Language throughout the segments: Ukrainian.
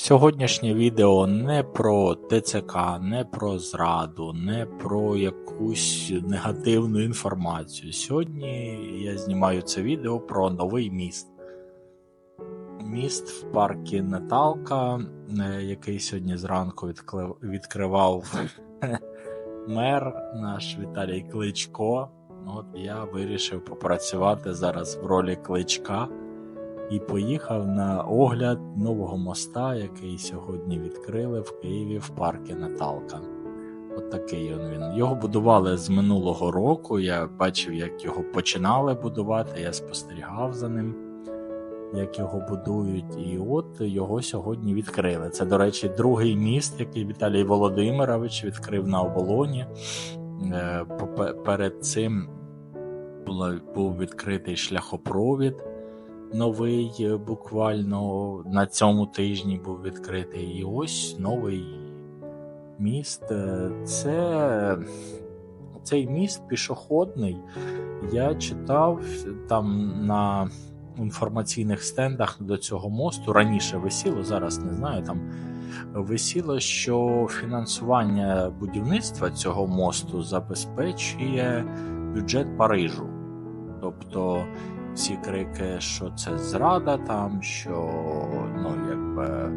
Сьогоднішнє відео не про ТЦК, не про зраду, не про якусь негативну інформацію. Сьогодні я знімаю це відео про новий міст. Міст в паркі Наталка, е, який сьогодні зранку відкривав мер наш Віталій Кличко. От я вирішив попрацювати зараз в ролі кличка і поїхав на огляд нового моста, який сьогодні відкрили в Києві в парку Наталка. От такий він. Його будували з минулого року. Я бачив, як його починали будувати. Я спостерігав за ним, як його будують. І от його сьогодні відкрили. Це, до речі, другий міст, який Віталій Володимирович відкрив на оболоні. Е, Перед цим був відкритий шляхопровід новий, е, буквально на цьому тижні був відкритий. І ось новий міст. Е, Це цей міст пішохідний. Я читав там на інформаційних стендах до цього мосту. Раніше висіло, зараз не знаю. Там висіло, що фінансування будівництва цього мосту забезпечує бюджет Парижу. Тобто всі крики, що це зрада там, що ну якби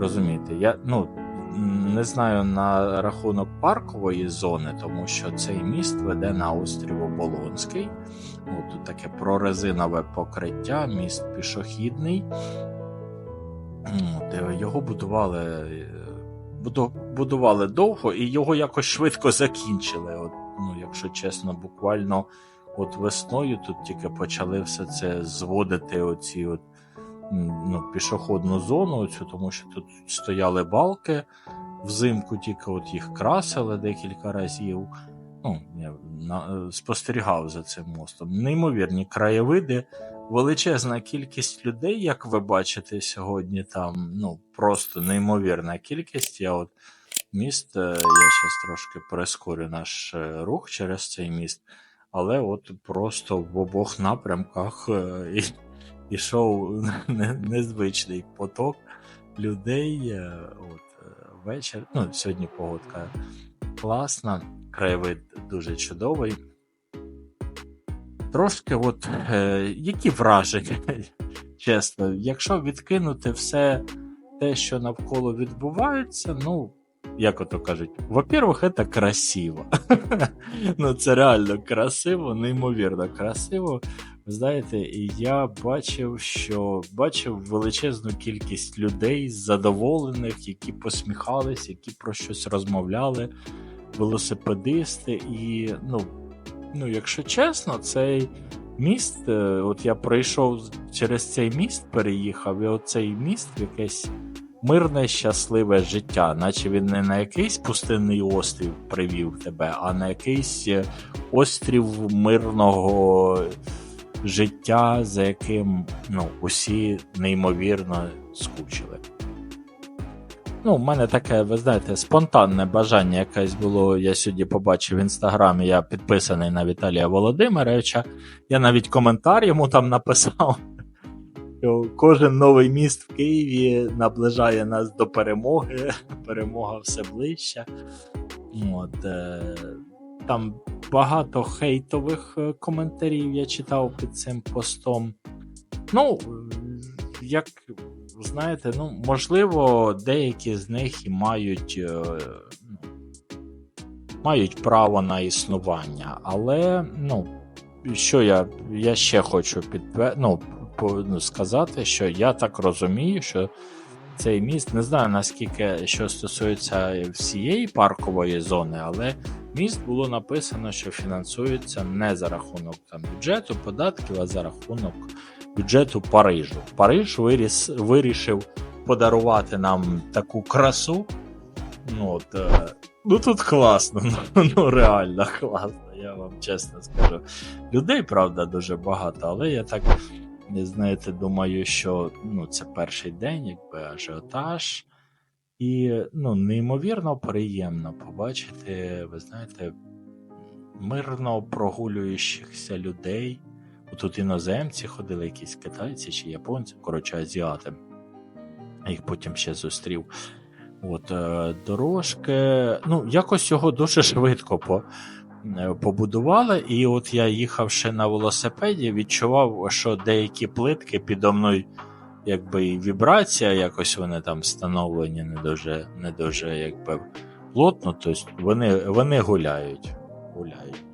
розумієте, я ну не знаю на рахунок паркової зони, тому що цей міст веде на острів Оболонський. Ну, тут таке прорезинове покриття, міст пішохідний. Е, Його будували, будували довго і його якось швидко закінчили. От, ну, якщо чесно, буквально от весною тут тільки почали все це зводити, оці от, ну, пішохідну зону, оцю, тому що тут стояли балки, взимку тільки от їх красили декілька разів. Ну, я на, спостерігав за цим мостом. Неймовірні краєвиди, величезна кількість людей, як ви бачите сьогодні, там ну просто неймовірна кількість. Я от міст, е, я зараз трошки прискорю наш е, рух через цей міст, але от просто в обох напрямках е, ішов незвичний поток людей. е, От е, вечір. Ну, сьогодні погодка класна, краєвид дуже чудовий. Трошки, от які враження, чесно, якщо відкинути все те, що навколо відбувається, ну, як ото кажуть, во-первых, це красиво. ну, це реально красиво, неймовірно красиво. Знаєте, і я бачив, що бачив величезну кількість людей задоволених, які посміхались, які про щось розмовляли, велосипедисти. І, ну, ну, якщо чесно, цей міст, е, от я пройшов через цей міст, переїхав, і оцей міст якесь мирне, щасливе життя, наче він не на якийсь пустинний острів привів тебе, а на якийсь е, острів мирного життя, за яким ну, усі неймовірно скучили. Ну, у мене таке, ви знаєте, спонтанне бажання якесь було. Я сьогодні побачив в інстаграмі, я підписаний на Віталія Володимировича. Я навіть коментар йому там написав. Що Кожен новий міст в Києві наближає нас до перемоги. Перемога все ближче. От, е, там багато хейтових е, коментарів я читав під цим постом. Ну, е, як знаєте, ну, можливо, деякі з них і мають, ну, мають право на існування, але ну, що я, я ще хочу підтвер... ну, ну, сказати, що я так розумію, що цей міст не знаю наскільки що стосується всієї паркової зони, але міст було написано, що фінансується не за рахунок там бюджету, податків, а за рахунок бюджету Парижу. Париж виріс, вирішив подарувати нам таку красу. Ну, от, е, ну тут класно, ну, ну реально класно, я вам чесно скажу. Людей, правда, дуже багато, але я так, знаєте, думаю, що ну, це перший день, якби ажіотаж. І ну, неймовірно приємно побачити, ви знаєте, мирно прогулюючихся людей. Тут іноземці ходили, якісь китайці чи японці, коротше, азіати. Їх потім ще зустрів. От, е, дорожки. Ну, якось його дуже швидко по, побудували. І от я їхавши на велосипеді, відчував, що деякі плитки підо мною, якби і вібрація, якось вони там встановлені не дуже, не дуже якби, плотно, тобто вони, вони гуляють. гуляють.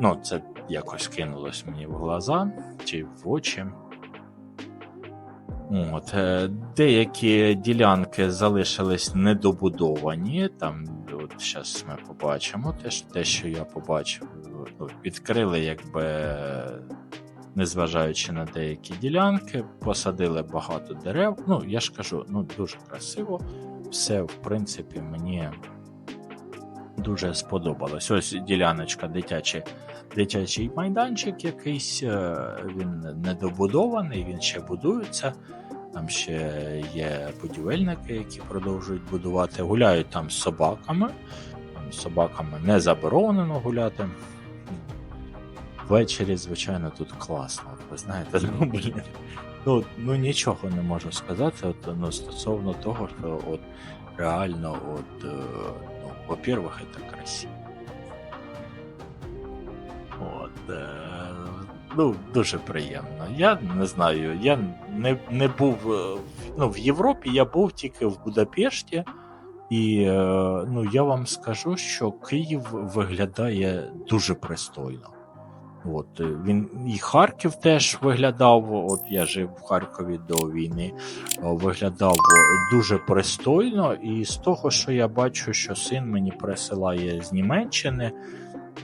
Ну, це якось кинулось мені в глаза чи в очі. От, е, деякі ділянки залишились недобудовані. Там, зараз ми побачимо те, те, що я побачив. Ну, Відкрили, якби, незважаючи на деякі ділянки, посадили багато дерев. Ну, я ж кажу, ну дуже красиво. Все, в принципі, мені дуже сподобалось. Ось діляночка дитячий, дитячий майданчик якийсь, е, він недобудований, він ще будується. Там ще є будівельники, які продовжують будувати. Гуляють там з собаками. Там з собаками не заборонено гуляти. Ввечері, звичайно, тут класно. Ви знаєте, ну. Ну, ну нічого не можу сказати. От, ну, стосовно того, що от реально, от, е, ну, во-первых, это красиво. От, е, ну, дуже приємно. Я не знаю, я не, не був е, ну, в Європі, я був тільки в Будапешті, і е, ну, я вам скажу, що Київ виглядає дуже пристойно. От, е, він і Харків теж виглядав. От я жив в Харкові до війни, виглядав дуже пристойно, і з того, що я бачу, що син мені присилає з Німеччини,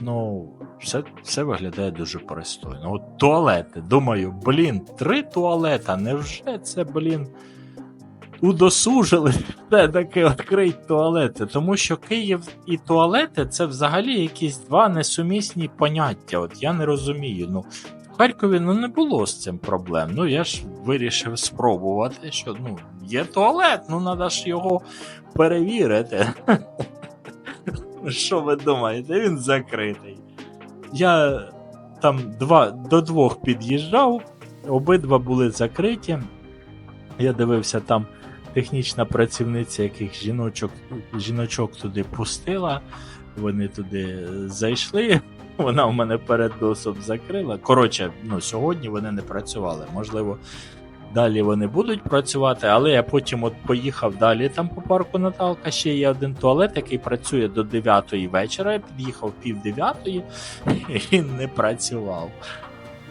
ну, все, все виглядає дуже пристойно. От туалети. Думаю, блін, три туалета. Невже це, блін, удосужили все таки відкрити туалети? Тому що Київ і туалети це взагалі якісь два несумісні поняття. От я не розумію. Ну, в Харкові ну, не було з цим проблем. Ну, я ж вирішив спробувати, що ну, є туалет, ну треба ж його перевірити. Що ви думаєте? Він закритий. Я там два, до двох під'їжджав, обидва були закриті. Я дивився, там технічна працівниця, яких жіночок, жіночок туди пустила. Вони туди зайшли. Вона в мене перед носом закрила. Коротше, ну, сьогодні вони не працювали. Можливо, далі вони будуть працювати, але я потім от поїхав далі. Там по парку Наталка ще є один туалет, який працює до 9 вечора. Я під'їхав пів дев'ятої, і не працював.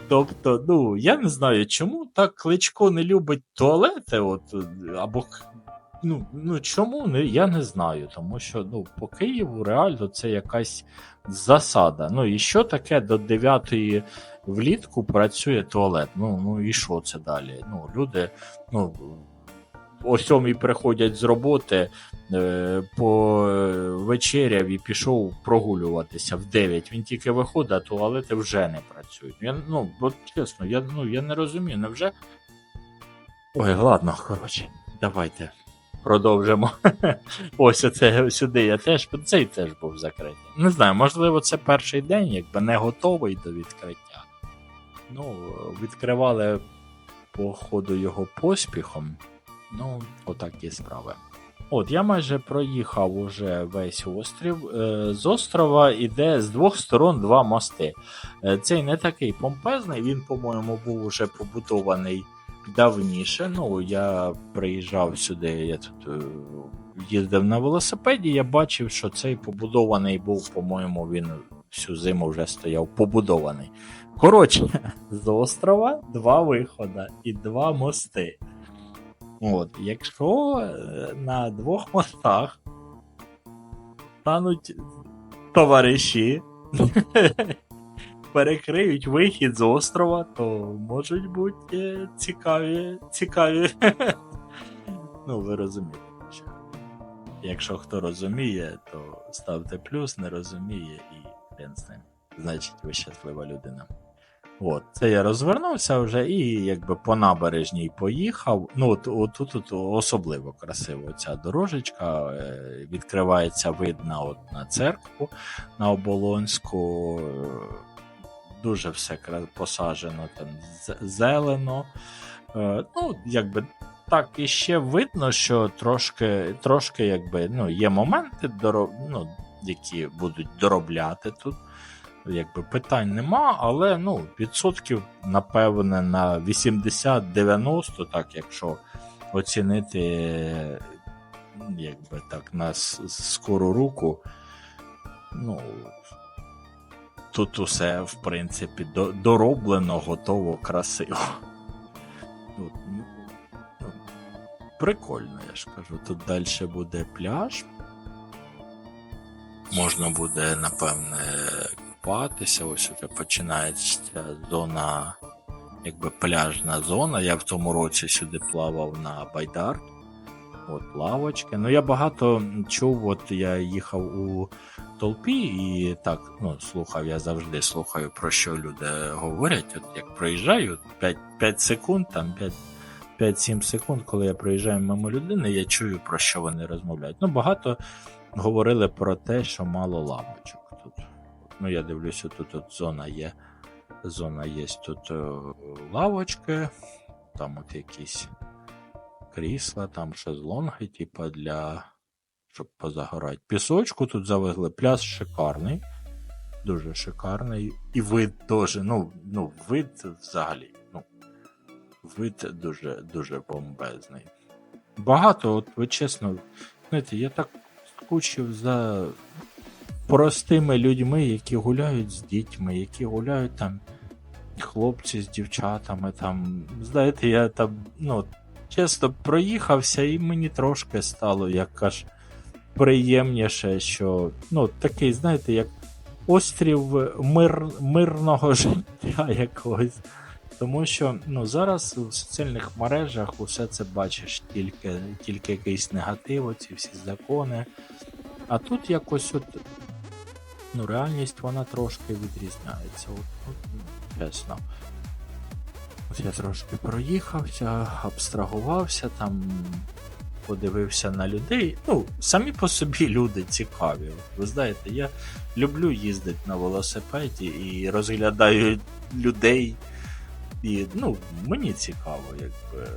Тобто, ну, я не знаю, чому так Кличко не любить туалети, от, або ну, ну чому я не знаю, тому що ну, по Києву реально це якась засада. Ну і що таке до 9 влітку працює туалет? Ну, ну і що це далі? Ну, люди, ну. О сьомій приходять з роботи, е, по вечеряв і пішов прогулюватися в 9. Він тільки виходить, а туалети вже не працюють. Я, ну, от чесно, я, ну, я не розумію, невже. Ой, ладно, коротше, давайте продовжимо. Ось оце сюди я теж, цей теж був закритий. Не знаю, можливо, це перший день, якби не готовий до відкриття. Ну, відкривали по ходу його поспіхом. Ну, отакі справи. От, я майже проїхав уже весь острів. Е, З острова іде з двох сторон два мости. Е, Цей не такий помпезний, він, по-моєму, був уже побудований давніше. Ну, я приїжджав сюди, я тут е, їздив на велосипеді, я бачив, що цей побудований був, по-моєму, він всю зиму вже стояв побудований. Коротше, з острова два виходи і два мости. От, якщо е, на двох мостах стануть товариші, перекриють вихід з острова, то можуть бути е, цікаві. цікаві. ну, ви розумієте. Якщо хто розуміє, то ставте плюс, не розуміє і хрен з ним. Значить, ви щаслива людина. От, це я розвернувся вже і якби по набережній поїхав. Ну, от, от тут, особливо красиво ця дорожечка. е, Відкривається вид на, от, на церкву на Оболонську. Дуже все посаджено там зелено. Е, Ну, якби так і ще видно, що трошки, трошки якби, ну, є моменти, доро... ну, які будуть доробляти тут. Якби питань нема, але ну, відсотків, напевне, на 80-90, так, якщо оцінити якби так, на скору руку, ну, тут усе, в принципі, дороблено, готово, красиво. Тут, ну, прикольно, я ж кажу. Тут далі буде пляж. Можна буде, напевне, купатися. Ось уже починається зона, якби пляжна зона. Я в тому році сюди плавав на байдар. От лавочки. Ну я багато чув, от я їхав у толпі і так, ну, слухав, я завжди слухаю, про що люди говорять. От як проїжджаю, 5, 5 секунд, там 5, 5-7 секунд, коли я проїжджаю мимо людини, я чую, про що вони розмовляють. Ну, багато говорили про те, що мало лавочок тут. Ну, я дивлюся, тут от зона є. Зона є тут е, лавочки, там от якісь крісла, там шезлонги, типа для. щоб позагорати. Пісочку тут завезли. Пляж шикарний. Дуже шикарний. І вид теж. Ну, ну вид взагалі. Ну, вид дуже, дуже бомбезний. Багато, от ви чесно, знаєте, я так скучив за простими людьми, які гуляють з дітьми, які гуляють там хлопці з дівчатами. Там, знаєте, я там, ну, чесно, проїхався, і мені трошки стало якось приємніше, що ну, такий, знаєте, як острів мир, мирного життя якогось. Тому що ну, зараз в соціальних мережах усе це бачиш тільки, тільки якийсь негатив, ці всі закони. А тут якось от, ну, реальність вона трошки відрізняється. От, от, ну, чесно. От я трошки проїхався, абстрагувався, там подивився на людей. Ну, самі по собі люди цікаві. Ви знаєте, я люблю їздити на велосипеді і розглядаю людей. І ну, мені цікаво, якби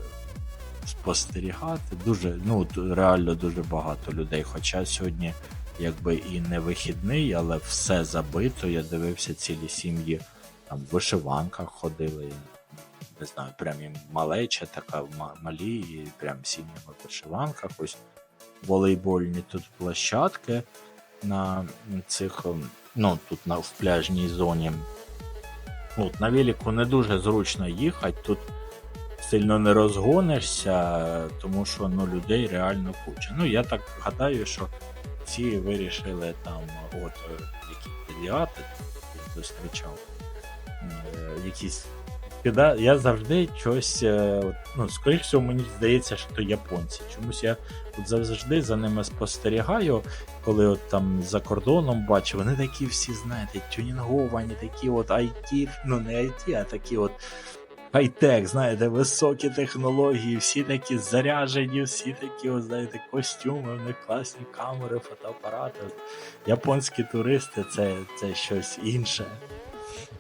спостерігати. Дуже, ну, реально дуже багато людей. Хоча сьогодні, якби і не вихідний, але все забито. Я дивився цілі сім'ї, там в вишиванках ходили. Не знаю, прям їм малеча така ма- малі, і прям сім'ями в вишиванках. Волейбольні тут площадки на цих, ем, ну, тут на, в пляжній зоні. От, на велику не дуже зручно їхати, тут сильно не розгонишся, тому що ну, людей реально куча. Ну, я так гадаю, що ці вирішили там, от е, які педіатри зустрічав, е, якісь. Кида- Я завжди щось, е, ну, скоріш всього, мені здається, що то японці. Чомусь я от завжди за ними спостерігаю, коли от там за кордоном бачу, вони такі всі, знаєте, тюнінговані, такі от IT, ну не IT, а такі от хай-тек, знаєте, високі технології, всі такі заряжені, всі такі, от, знаєте, костюми, в них класні камери, фотоапарати. Японські туристи це, це щось інше.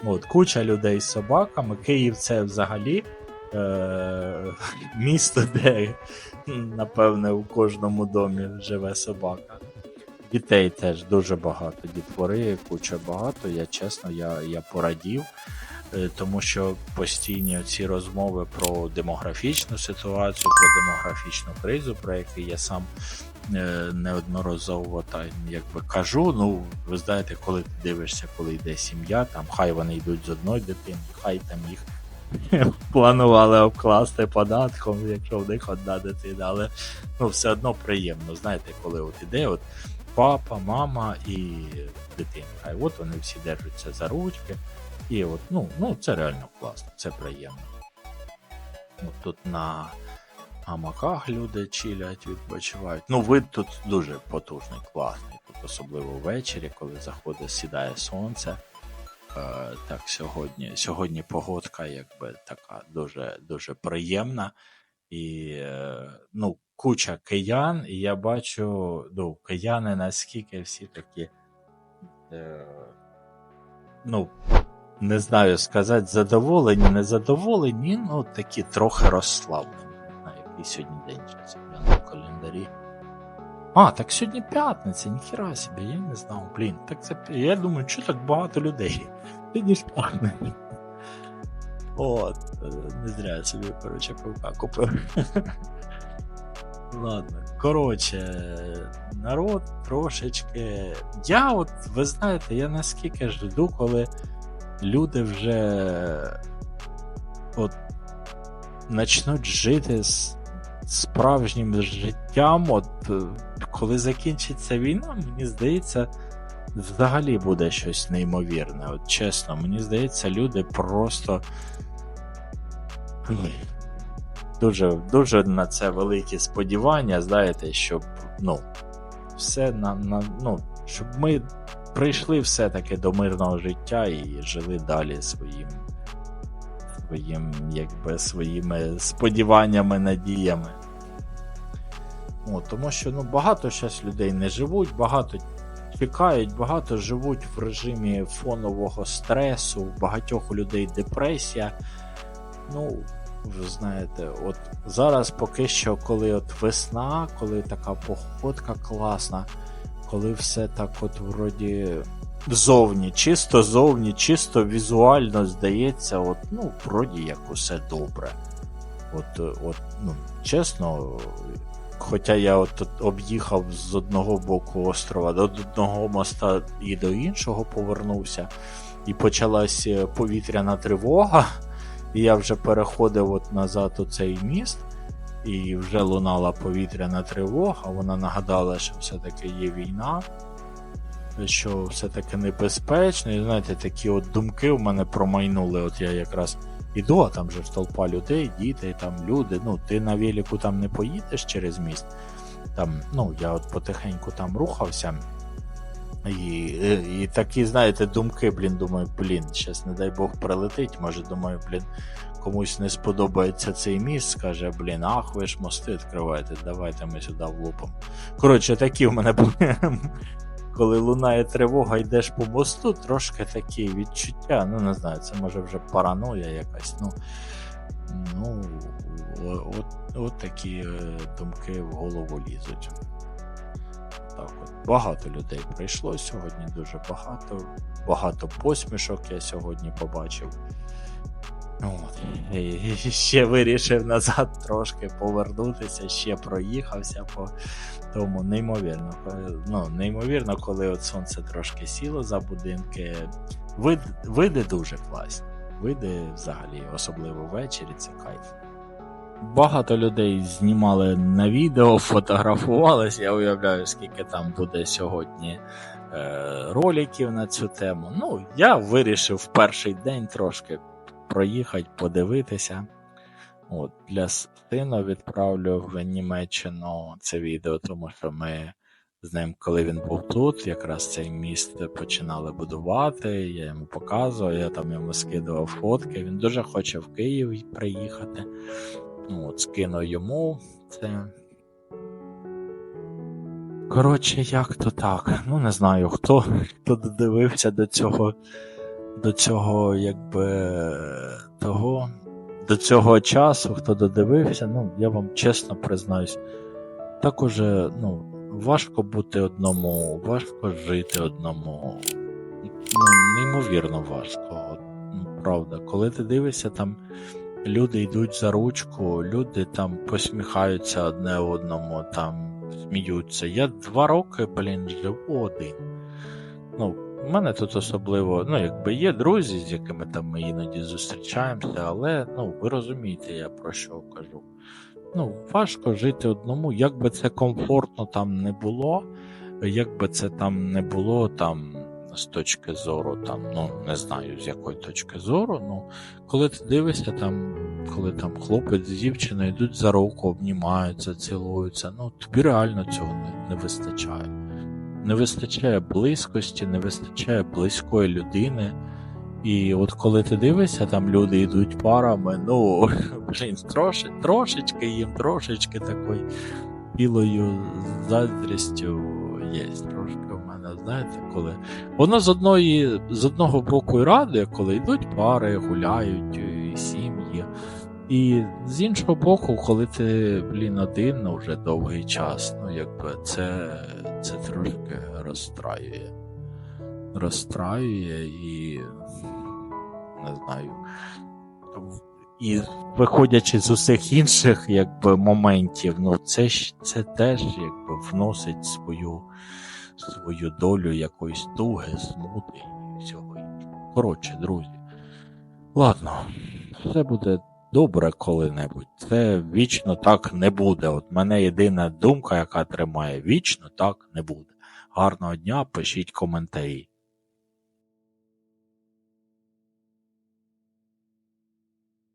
От, куча людей з собаками. Київ це взагалі е- місто, де, напевне, у кожному домі живе собака. Дітей теж дуже багато. Дітвори, куча багато. Я чесно, я, я порадів, е, тому що постійні ці розмови про демографічну ситуацію, про демографічну кризу, про яку я сам неодноразово так якби кажу. Ну, ви знаєте, коли ти дивишся, коли йде сім'я, там хай вони йдуть з одної дитини, хай там їх планували обкласти податком, якщо в них одна дитина, але ну, все одно приємно, знаєте, коли от іде от папа, мама і дитинка. І от вони всі держаться за ручки. І от, ну, ну це реально класно, це приємно. От тут на гамаках люди чилять, відпочивають. Ну, вид тут дуже потужний, класний. Тут особливо ввечері, коли заходить, сідає сонце. Е, так, сьогодні, сьогодні погодка якби така дуже, дуже приємна. І е, ну, куча киян, і я бачу, ну, кияни наскільки всі такі. Е, ну, не знаю сказати, задоволені, незадоволені, ну такі трохи розслаблені. Який сьогодні день я гляну в календарі. А, так сьогодні п'ятниця, ніхіра собі, я не знав, блін. Так це я думаю, що так багато людей. Сьогодні ж п'ятниця. От, е, не зря я собі, коротше, пивка купив. Ладно, коротше, народ трошечки. Я от, ви знаєте, я наскільки жду, коли люди вже от почнуть жити з справжнім життям. От е, коли закінчиться війна, мені здається, взагалі буде щось неймовірне. От чесно, мені здається, люди просто. Дуже, дуже на це великі сподівання, знаєте, щоб ну, все на, на ну, щоб ми прийшли все-таки до мирного життя і жили далі своїм, своїм якби, своїми сподіваннями, надіями. О, тому що ну, багато зараз людей не живуть, багато чекають, багато живуть в режимі фонового стресу, в багатьох людей депресія. Ну, ви знаєте, от зараз поки що, коли от весна, коли така походка класна, коли все так от вроді зовні, чисто зовні, чисто візуально здається, от, ну, вроді як усе добре. От, от, ну, чесно, хоча я от об'їхав з одного боку острова до одного моста і до іншого повернувся, і почалась повітряна тривога. І я вже переходив от назад у цей міст, і вже лунала повітряна тривога. Вона нагадала, що все-таки є війна, що все-таки небезпечно. І знаєте, такі от думки в мене промайнули. От я якраз іду, а там же ж толпа людей, діти, там люди. Ну, ти на велику там не поїдеш через міст. Там, ну, я от потихеньку там рухався. І і такі, знаєте, думки, блін, думаю, блін, щас, не дай Бог, прилетить. Може, думаю, блін, комусь не сподобається цей міст, скаже, блін, ах, ви ж мости відкриваєте, давайте ми сюди влупимо. Коротше, такі в мене. Коли лунає тривога, йдеш по мосту, трошки такі відчуття. Ну, не знаю, це може вже параноя якась. Ну, ну от, от такі думки в голову лізуть. Так от. Багато людей прийшло сьогодні, дуже багато. Багато посмішок я сьогодні побачив. От. І ще вирішив назад трошки повернутися, ще проїхався по тому неймовірно. Ну, неймовірно, коли от сонце трошки сіло за будинки. Вид, види дуже класні. Види взагалі, особливо ввечері, це кайф. Багато людей знімали на відео, фотографувалися. Я уявляю, скільки там буде сьогодні е, роликів на цю тему. Ну, я вирішив в перший день трошки проїхати, подивитися. От, Для сина відправлю в Німеччину це відео, тому що ми з ним, коли він був тут, якраз цей міст починали будувати. Я йому показував, я там йому скидував фотки. Він дуже хоче в Київ приїхати. Ну, от, скину йому це. Коротше, як то так. Ну, не знаю, хто додивився до цього, до цього, якби того, до цього часу, хто додивився, ну, я вам чесно признаюсь, так уже, ну, важко бути одному, важко жити одному. Ну, неймовірно важко. Ну, Правда, коли ти дивишся там люди йдуть за ручку, люди там посміхаються одне одному, там сміються. Я два роки, блін, живу один. Ну, У мене тут особливо, ну, якби є друзі, з якими там ми іноді зустрічаємося, але ну, ви розумієте, я про що кажу. Ну, Важко жити одному, як би це комфортно там не було, як би це там не було там з точки зору, там, ну не знаю з якої точки зору. ну Коли ти дивишся, там, коли там хлопець з дівчиною йдуть за руку, обнімаються, цілуються, ну тобі реально цього не, не вистачає. Не вистачає близькості, не вистачає близької людини. І от коли ти дивишся, там люди йдуть парами, ну блін, троши, трошечки їм, трошечки такою білою заздрістю є трошки в мене, знаєте, коли воно з одної, з одного боку і радує, коли йдуть пари, гуляють, і сім'ї. І з іншого боку, коли ти, блін, один ну, вже довгий час, ну якби це, це трошки розстраює. Розстраює і не знаю. І виходячи з усіх інших якби, моментів, ну це це теж якби вносить свою, свою долю якоїсь туги, смути і всього. Коротше, друзі. Ладно, все буде добре коли-небудь. Це вічно так не буде. От мене єдина думка, яка тримає, вічно так не буде. Гарного дня, пишіть коментарі.